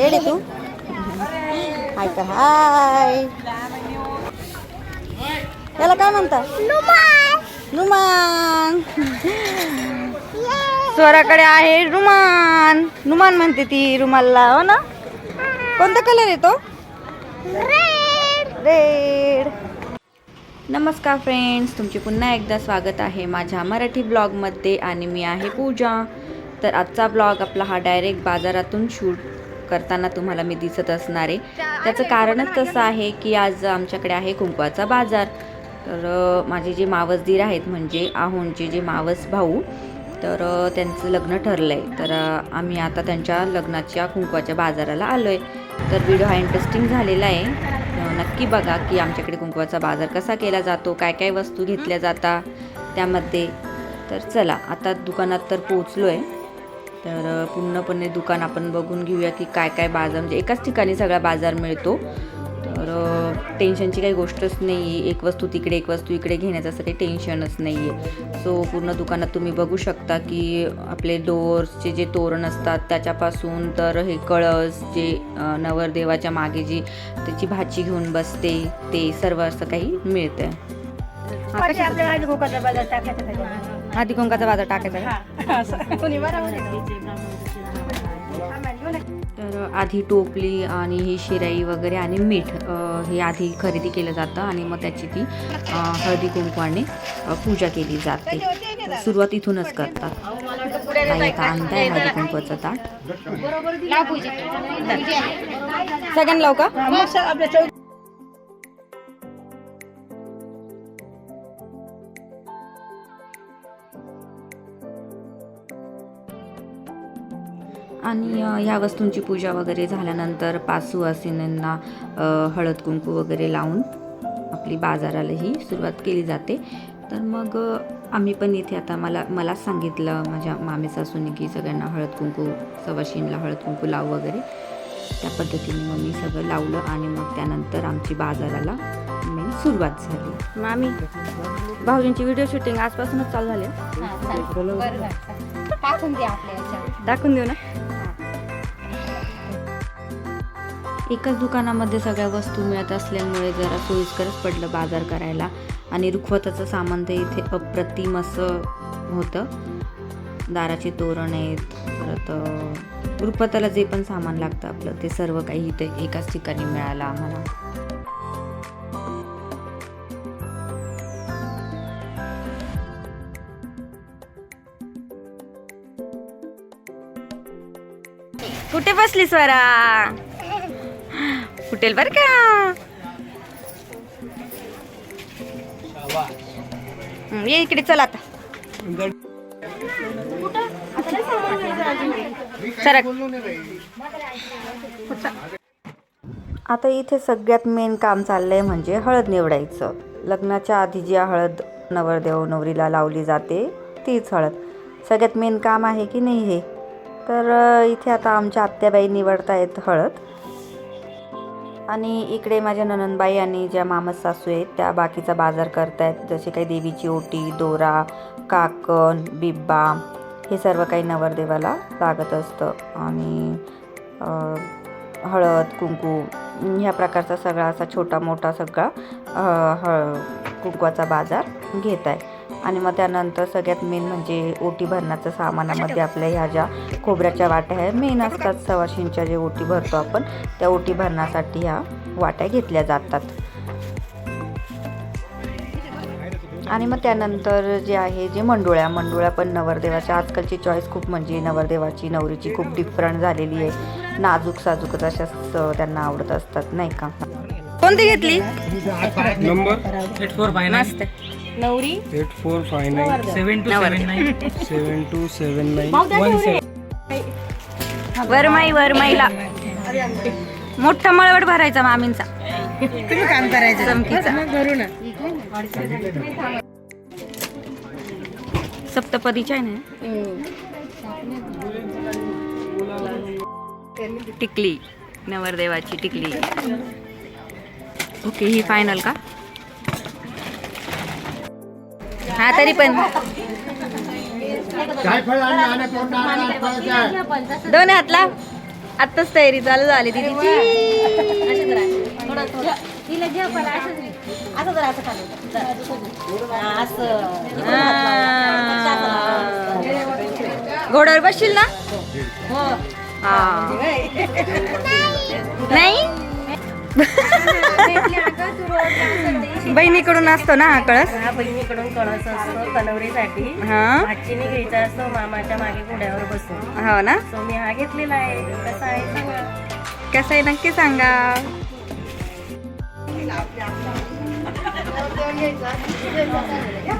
Ready तू हाय कर हाय याला काय म्हणतात नुमान. स्वराकडे आहे रुमान नुमान म्हणते ती रुमालला हो ना? कोणता कलर येतो रेड नमस्कार फ्रेंड्स तुमचे पुन्हा एकदा स्वागत आहे माझ्या मराठी ब्लॉगमध्ये आणि मी आहे पूजा. तर आजचा ब्लॉग आपला हा डायरेक्ट बाजारातून शूट करताना तुम्हाला मी दिसत असणार आहे. त्याचं कारणच तसं आहे की आज आमच्याकडे आहे कुंकवाचा बाजार. तर माझे जे मावस दीर आहेत म्हणजे आहोंचे जे मावस भाऊ तर त्यांचं लग्न ठरलं आहे तर आम्ही आता त्यांच्या लग्नाच्या कुंकवाच्या बाजाराला आलो आहे तर व्हिडिओ हा इंटरेस्टिंग झालेला आहे. नक्की बघा की आमच्याकडे कुंकवाचा बाजार कसा केला जातो काय काय वस्तू घेतल्या जातात त्यामध्ये. तर चला आता दुकानात तर पोचलो आहे तर पूर्णपणे दुकान आपण बघून घेऊया की काय काय बाजार म्हणजे एकाच ठिकाणी सगळा बाजार मिळतो. तर टेन्शनची काही गोष्टच नाही आहे एक वस्तू तिकडे एक वस्तू इकडे घेण्याचं असं काही टेन्शनच नाही आहे सो पूर्ण दुकानात तुम्ही बघू शकता की आपले डोअर्सचे जे तोरण असतात त्याच्यापासून तर हे कळस जे नवरदेवाच्या मागे जी त्याची भाची घेऊन बसते ते सर्व असं काही मिळतं आधी कुंकाचा बाजार टाकायचा. तर आधी टोपली आणि ही शिराई वगैरे आणि मीठ हे आधी खरेदी केलं जातं आणि मग त्याची ती हळदी कुंकवाने पूजा केली जाते. सुरुवात इथूनच करतात. आणताय हळदी कुंकवाचं ताट. सगळ्यांना लावू का? आणि ह्या वस्तूंची पूजा वगैरे झाल्यानंतर अ, हळद कुंकू वगैरे लावून आपली बाजारालाही सुरुवात केली जाते. तर मग आम्ही पण इथे आता मला मला सांगितलं माझ्या मामी सासूने की सगळ्यांना हळद कुंकू सवाशींला हळद कुंकू लाव वगैरे. त्या पद्धतीने मग मी सगळं लावलं आणि मग त्यानंतर आमची बाजाराला मेन सुरुवात झाली. मामी भाऊजींची व्हिडिओ शूटिंग आजपासूनच चालू झाली. दाखवून देऊ ना? एकाच दुकानामध्ये सगळ्या वस्तू मिळत असल्यामुळे जरा सोयीस्करच पडलं बाजार करायला. आणि रुखवताचं सामान ते इथे अप्रतिम असं होतं. दाराचे तोरण आहेत परत रुखवताला जे पण सामान लागतं आपलं ते सर्व काही इथे एकाच ठिकाणी मिळालं आम्हाला. कुठे बसली स्वरा फुटेल बर का? ये इकडे चल आता. सरक. आता इथे सगळ्यात मेन काम चाललंय म्हणजे हळद निवडायचं. लग्नाच्या आधी जी हळद नवरदेव नवरीला लावली जाते तीच हळद. सगळ्यात मेन काम आहे की नाही हे? तर इथे आता आमच्या आत्याबाई निवडतायत हळद. आणि इकडे माझ्या ननंदबाई आणि ज्या मामस सासू आहेत त्या बाकीचा बाजार करतायत. जसे काही देवीची ओटी दोरा काकण बिब्बा हे सर्व काही नवरदेवाला लागत असतं. आणि हळद कुंकू ह्या प्रकारचा सगळा असा छोटा मोठा सगळा हळ कुंकवाचा बाजार घेत आहे आणि मग त्यानंतर सगळ्यात मेन म्हणजे ओटी भरण्याचं सामानामध्ये आपल्या ह्या ज्या खोबऱ्याच्या वाट्या आहे मेन असतात सवाशींच्या जे ओटी भरतो आपण त्या ओटी भरण्यासाठी ह्या वाट्या घेतल्या जातात. आणि मग त्यानंतर जे आहे जे मंडोळ्या मंडोळ्या पण नवरदेवाच्या आजकालची चॉईस खूप म्हणजे नवरदेवाची नवरीची खूप डिफरंट झालेली आहे. नाजूक साजूक अशाच त्यांना आवडत असतात नाही का? कोणती घेतली? Number eight four five nine मस्त. नवरी? Eight four five nine. Seven two seven nine. Seven two seven nine. One seven वरमाई वरमाईला. मोठा मळवट भरायचा मामींचा. तुम्ही काम करायचं. चमकीचा. मग भरू ना. सप्तपदीच्या आहे ना? टिकली. नवरदेवाची टिकली. ओके ही फायनल का? हा तरी पण. दोन हातला आत्ताच तयारी चालू झाली दीदीची तिला घ्या पण असंच नाही. असं जरा असं खाली. जरा. हा, असं. घोड्यावर बसशील ना? हो. हा. नाही? बहिणीकडून असतो ना हा कळस? हा बहिणीकडून कळस असतो कलवरीसाठी. हा? भाचीने घ्यायचा असतो मामाच्या मागे घोड्यावर बसून. हो ना? सो मी हा घेतलेला आहे. कसा आहे सांगा. कसं आहे नक्की सांगा.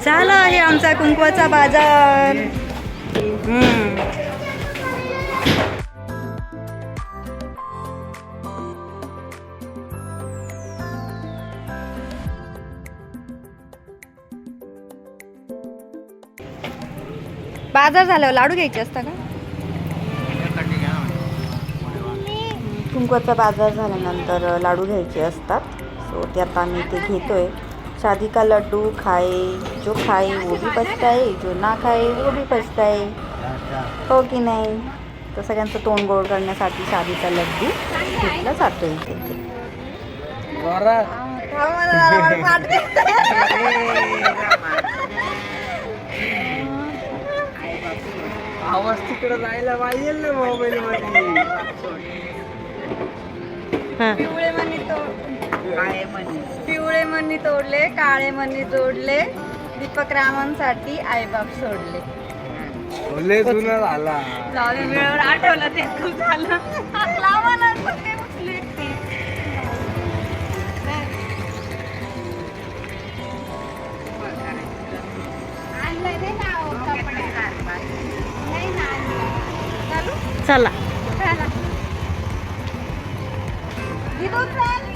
झाला आहे आमचा कुंकवाचा बाजार. हम्म. बाजार झाल्यावर लाडू घ्यायचे असता का? कुंकवाचा बाजार झाल्यानंतर लाडू घ्यायचे असतात. सो ते आता आम्ही ते घेतोय. शादी का लड्डू खाए जो खाए वो भी पछताए जो ना खाए वो भी पछताए. हो की नाही? तर सगळ्यांचं तोंड गोड करण्यासाठी शादीचा लड्डू घेतला जातो इथे. आवाज तिकडे जायला पाहिजे ना मोबाईल मध्ये पिवळे मणी पिवळे मणी तोडले काळे मणी जोडले दीपक रामांसाठी आईबाप सोडले. झाला. आठवलं ते खूप झालं. चला.